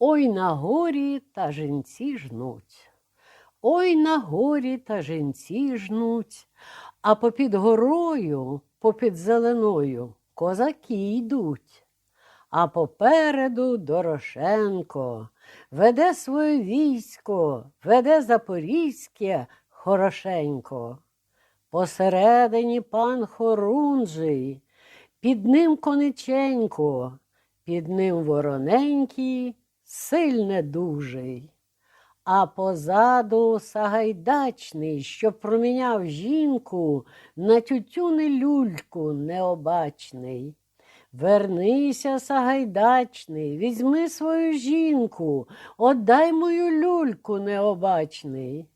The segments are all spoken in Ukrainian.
Ой на горі та жінці жнуть. Ой на горі та жінці жнуть, а попід горою, попід зеленою козаки йдуть. А попереду Дорошенко веде своє військо, веде Запорізьке хорошенько. Посередині пан Хорунжий, під ним кониченько, під ним вороненький, сильне дужий. А позаду Сагайдачний, що проміняв жінку на тютюни люльку необачний. Вернися, Сагайдачний, візьми свою жінку, отдай мою люльку необачний.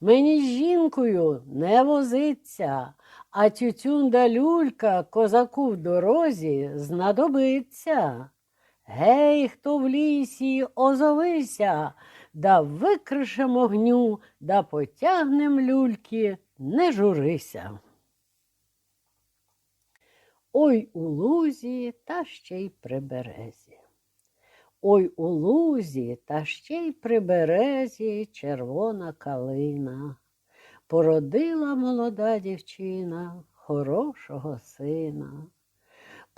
Мені з жінкою не возиться, а тютюн да люлька козаку в дорозі знадобиться. Гей, хто в лісі, озовися, да викришем огню, да потягнем люльки, не журися. Ой у лузі та ще й при березі. Ой у лузі та ще й при березі червона калина. Породила молода дівчина хорошого сина.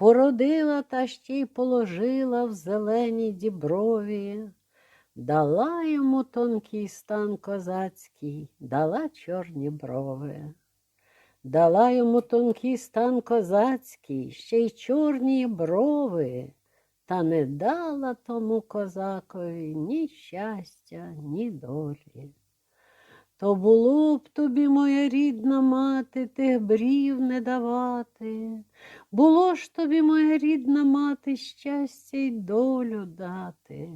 Породила та ще й положила в зеленій діброві, дала йому тонкий стан козацький, дала чорні брови. Дала йому тонкий стан козацький, ще й чорні брови, та не дала тому козакові ні щастя, ні долі. То було б тобі, моя рідна мати, тих брів не давати, було ж тобі, моя рідна мати, щастя й долю дати.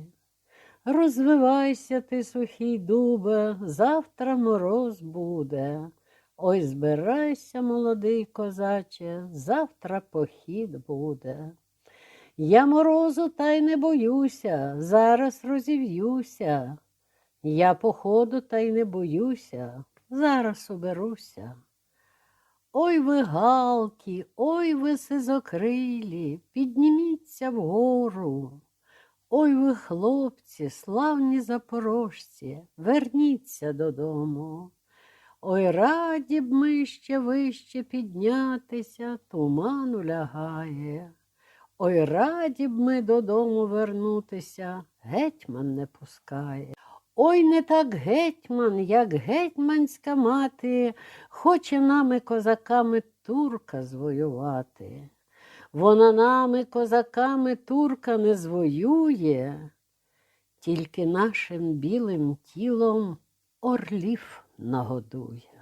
Розвивайся ти, сухий дубе, завтра мороз буде. Ой, збирайся, молодий козаче, завтра похід буде. Я морозу та й не боюся, зараз розів'юся. Я походу та й не боюся, зараз уберуся. Ой ви галки, ой ви сизокрилі, підніміться вгору. Ой ви, хлопці, славні запорожці, верніться додому. Ой, раді б ми ще вище піднятися, туману лягає. Ой, раді б ми додому вернутися, гетьман не пускає. Ой, не так гетьман, як гетьманська мати, хоче нами козаками турка звоювати. Вона нами козаками турка не звоює, тільки нашим білим тілом орлів нагодує.